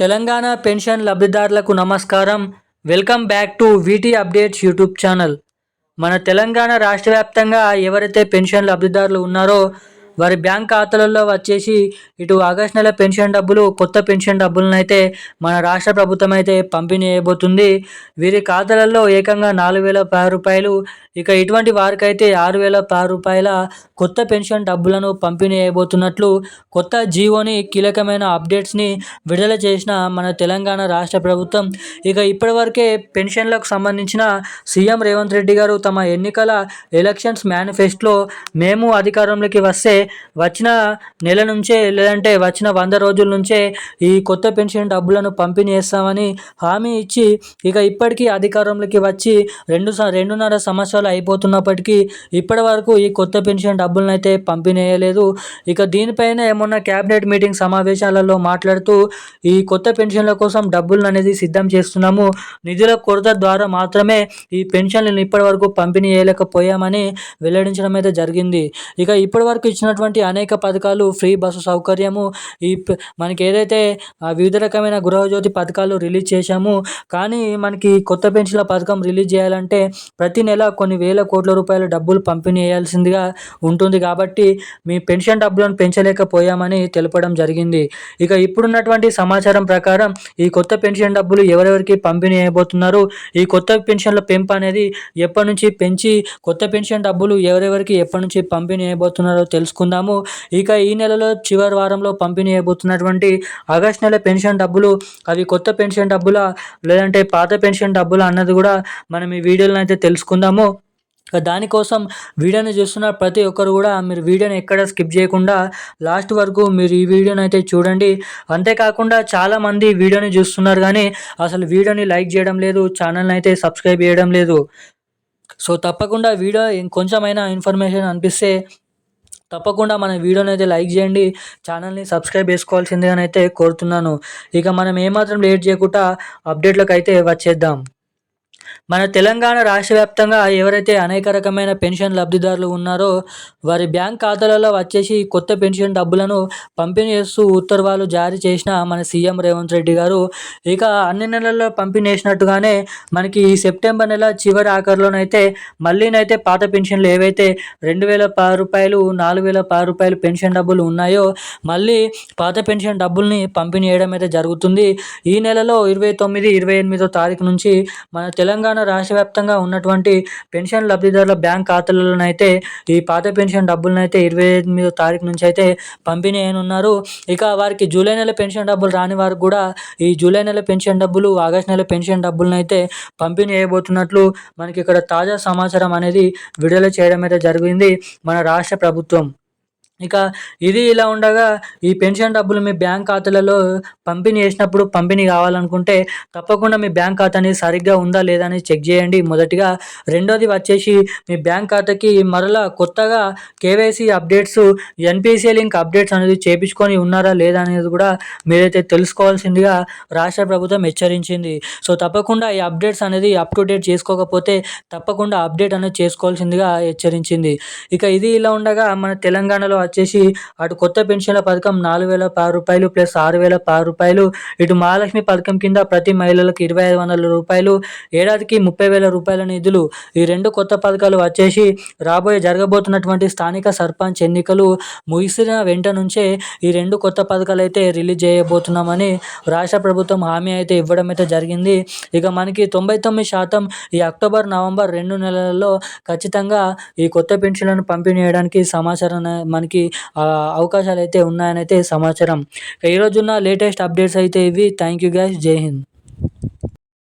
Telangana pension లబ్ధిదారులకు నమస్కారం. Welcome back to VT updates YouTube channel. మన తెలంగాణ రాష్ట్ర వ్యాప్తంగా ఎవరైతే పెన్షన్ లబ్ధిదారులు ఉన్నారో వారి బ్యాంక్ ఖాతాలలో వచ్చేసి ఇటు ఆగస్ట్ నెల పెన్షన్ డబ్బులు కొత్త పెన్షన్ డబ్బులను అయితే మన రాష్ట్ర ప్రభుత్వం అయితే పంపిణీ చేయబోతుంది. వీరి ఖాతాలలో ఏకంగా నాలుగు వేల పది రూపాయలు ఇక ఇటువంటి వారికైతే ఆరు వేల పది రూపాయల కొత్త పెన్షన్ డబ్బులను పంపిణీ చేయబోతున్నట్లు కొత్త జీవోని కీలకమైన అప్డేట్స్ని విడుదల చేసిన మన తెలంగాణ రాష్ట్ర ప్రభుత్వం. ఇక ఇప్పటివరకే పెన్షన్లకు సంబంధించిన సీఎం రేవంత్ రెడ్డి గారు తమ ఎన్నికల ఎలక్షన్స్ మేనిఫెస్టోలో మేము అధికారంలోకి వస్తే వచ్చిన నెల నుంచే లేదంటే వచ్చిన వంద రోజుల నుంచే ఈ కొత్త పెన్షన్ డబ్బులను పంపిణీ చేస్తామని హామీ ఇచ్చి ఇక ఇప్పటికీ అధికారంలోకి వచ్చి రెండు రెండున్నర సంవత్సరాలు అయిపోతున్నప్పటికీ ఇప్పటి వరకు ఈ కొత్త పెన్షన్ డబ్బులను అయితే పంపిణీ చేయలేదు. ఇక దీనిపైన ఏమన్నా క్యాబినెట్ మీటింగ్ సమావేశాలలో మాట్లాడుతూ ఈ కొత్త పెన్షన్ల కోసం డబ్బులను అనేది సిద్ధం చేస్తున్నాము. నిధుల కొరత ద్వారా మాత్రమే ఈ పెన్షన్లను ఇప్పటి వరకు పంపిణీ చేయలేకపోయామని వెల్లడించడం అయితే జరిగింది. ఇక ఇప్పటి వరకు ఇచ్చిన ఉన్నటువంటి అనేక పథకాలు ఫ్రీ బస్సు సౌకర్యము ఈ మనకి ఏదైతే వివిధ రకమైన గృహజ్యోతి పథకాలు రిలీజ్ చేశాము కానీ మనకి కొత్త పెన్షన్ల పథకం రిలీజ్ చేయాలంటే ప్రతి నెల కొన్ని వేల కోట్ల రూపాయల డబ్బులు పంపిణీ చేయాల్సిందిగా ఉంటుంది కాబట్టి మీ పెన్షన్ డబ్బులను పెంచలేకపోయామని తెలపడం జరిగింది. ఇక ఇప్పుడున్నటువంటి సమాచారం ప్రకారం ఈ కొత్త పెన్షన్ డబ్బులు ఎవరెవరికి పంపిణీ అయిపోతున్నారు ఈ కొత్త పెన్షన్ల పెంపు అనేది ఎప్పటి నుంచి పెంచి కొత్త పెన్షన్ డబ్బులు ఎవరెవరికి ఎప్పటి నుంచి పంపిణీ అయిపోతున్నారో తెలుసుకుందాం. తెలుసుకుందాము ఇక ఈ నెలలో చివరి వారంలో పంపిణీ అయిపోతున్నటువంటి ఆగస్ట్ నెల పెన్షన్ డబ్బులు అవి కొత్త పెన్షన్ డబ్బులా లేదంటే పాత పెన్షన్ డబ్బులా అన్నది కూడా మనం ఈ వీడియోలో అయితే తెలుసుకుందాము. దానికోసం వీడియోని చూస్తున్న ప్రతి ఒక్కరు కూడా మీరు వీడియోని ఎక్కడ స్కిప్ చేయకుండా లాస్ట్ వరకు మీరు ఈ వీడియోని అయితే చూడండి. అంతేకాకుండా చాలామంది వీడియోని చూస్తున్నారు కానీ అసలు వీడియోని లైక్ చేయడం లేదు ఛానల్ని అయితే సబ్స్క్రైబ్ చేయడం లేదు. సో తప్పకుండా వీడియో కొంచెమైనా ఇన్ఫర్మేషన్ అనిపిస్తే తప్పకుండా మన వీడియోని అయితే లైక్ చేయండి ఛానల్ని సబ్స్క్రైబ్ చేసుకోవాల్సిందిగానైతే కోరుతున్నాను. ఇక మనం ఏమాత్రం లేట్ చేయకుండా అప్డేట్లకు అయితే వచ్చేద్దాం. మన తెలంగాణ రాష్ట్ర వ్యాప్తంగా ఎవరైతే అనేక రకమైన పెన్షన్ లబ్ధిదారులు ఉన్నారో వారి బ్యాంక్ ఖాతాలలో వచ్చేసి కొత్త పెన్షన్ డబ్బులను పంపిణీ చేస్తూ ఉత్తర్వులు జారీ చేసిన మన సీఎం రేవంత్ రెడ్డి గారు. ఇక అన్ని నెలల్లో పంపిణీ చేసినట్టుగానే మనకి ఈ సెప్టెంబర్ నెల చివరి ఆఖరిలోనైతే మళ్ళీనైతే పాత పెన్షన్లు ఏవైతే రెండు వేల పది రూపాయలు నాలుగు వేల పది రూపాయలు పెన్షన్ డబ్బులు ఉన్నాయో మళ్ళీ పాత పెన్షన్ డబ్బుల్ని పంపిణీ చేయడం అయితే జరుగుతుంది. ఈ నెలలో ఇరవై తొమ్మిది ఇరవై ఎనిమిదో తారీఖు నుంచి మన తెలంగాణ తెలంగాణ రాష్ట్ర వ్యాప్తంగా ఉన్నటువంటి పెన్షన్ లబ్ధిదారుల బ్యాంక్ ఖాతాలలోనైతే ఈ పాత పెన్షన్ డబ్బులనైతే ఇరవై ఎనిమిదో తారీఖు నుంచి అయితే పంపిణీ అయినున్నారు. ఇక వారికి జూలై నెల పెన్షన్ డబ్బులు రాని వారికి కూడా ఈ జూలై నెల పెన్షన్ డబ్బులు ఆగస్ట్ నెల పెన్షన్ డబ్బులను అయితే పంపిణీ చేయబోతున్నట్లు మనకి ఇక్కడ తాజా సమాచారం అనేది విడుదల చేయడం అయితే జరిగింది మన రాష్ట్ర ప్రభుత్వం. ఇక ఇది ఇలా ఉండగా ఈ పెన్షన్ డబ్బులు మీ బ్యాంక్ ఖాతాలలో పంపిణీ చేసినప్పుడు పంపిణీ కావాలనుకుంటే తప్పకుండా మీ బ్యాంక్ ఖాతా అనేది సరిగ్గా ఉందా లేదా అని చెక్ చేయండి. మొదటిగా రెండోది వచ్చేసి మీ బ్యాంక్ ఖాతాకి మరలా కొత్తగా KYC updates NPC link updates అనేది చేపించుకొని ఉన్నారా లేదా అనేది కూడా మీరైతే తెలుసుకోవాల్సిందిగా రాష్ట్ర ప్రభుత్వం హెచ్చరించింది. సో తప్పకుండా ఈ అప్డేట్స్ అనేది అప్ టు డేట్ చేసుకోకపోతే తప్పకుండా అప్డేట్ అనేది చేసుకోవాల్సిందిగా హెచ్చరించింది. ఇక ఇది ఇలా ఉండగా మన తెలంగాణలో వచ్చేసి అటు కొత్త పెన్షన్ల పథకం నాలుగు వేల పది రూపాయలు ప్లస్ ఆరు వేల పది రూపాయలు ఇటు మహాలక్ష్మి పథకం కింద ప్రతి మహిళలకు ఇరవై ఐదు వందల రూపాయలు ఏడాదికి ముప్పై వేల రూపాయల నిధులు. ఈ రెండు కొత్త పథకాలు వచ్చేసి రాబోయే జరగబోతున్నటువంటి స్థానిక సర్పంచ్ ఎన్నికలు ముగిసిన వెంట నుంచే ఈ రెండు కొత్త పథకాలు అయితే రిలీజ్ చేయబోతున్నామని రాష్ట్ర ప్రభుత్వం హామీ అయితే ఇవ్వడం అయితే జరిగింది. ఇక మనకి తొంభై తొమ్మిది శాతం ఈ అక్టోబర్ నవంబర్ రెండు నెలలలో ఖచ్చితంగా ఈ కొత్త పెన్షన్లను పంపిణీ చేయడానికి సమాచారం మనకి మనకి అవకాశాలు అయితే ఉన్నాయని అయితే సమాచారం ఈరోజున్న లేటెస్ట్ అప్డేట్స్ అయితే ఇవి. Thank you guys. జై హింద్.